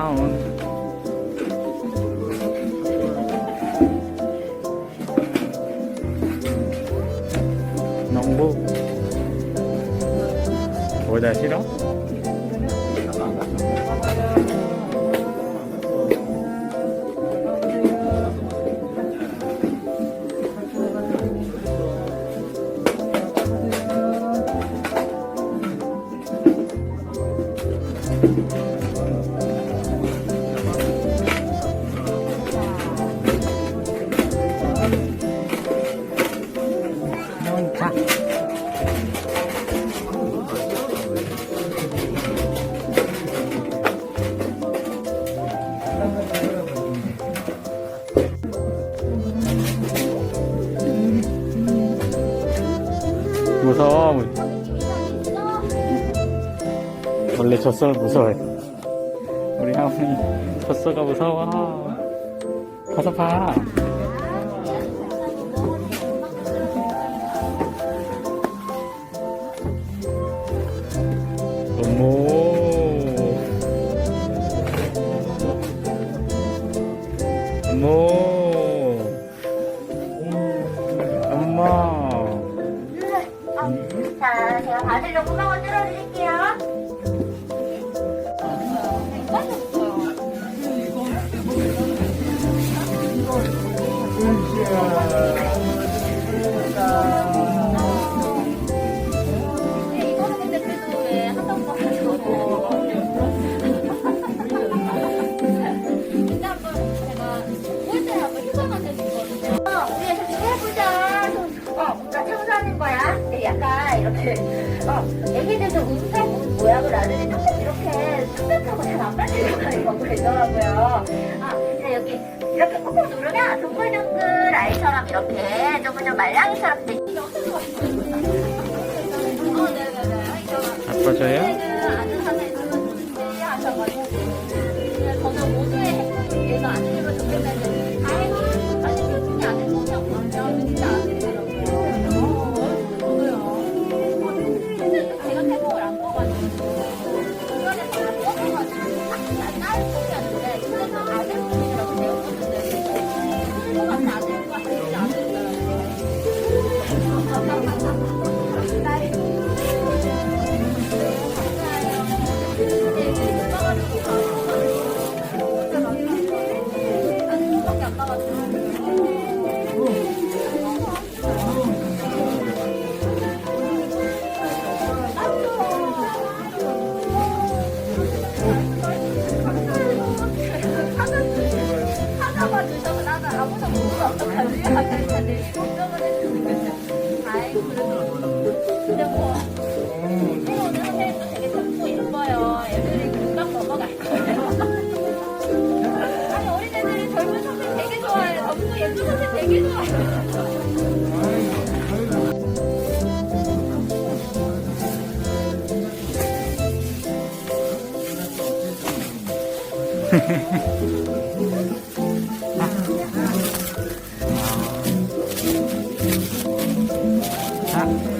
town. 농부. 거기다 싫어? 무서워. 원래 젖소를 무서워해. 우리 하은이 젖소가 무서워. 가서 봐. 제가 받으려고 구멍을 뚫어드릴게요. 어, 애기들도 운동 모양을 아는데 조금 이렇게 뚝뚝하고 잘 안 빠지는 경우가 있더라고요. 아, 네, 여기 이렇게 꾹꾹 누르면 동글동글 알처럼 이렇게 조금 좀 말랑이처럼. 이거. 아빠줘요? 아무도 모르고 어떡하지? 약간 이렇게 걱정을 해주는 아이고 그래도 嘿嘿嘿，好，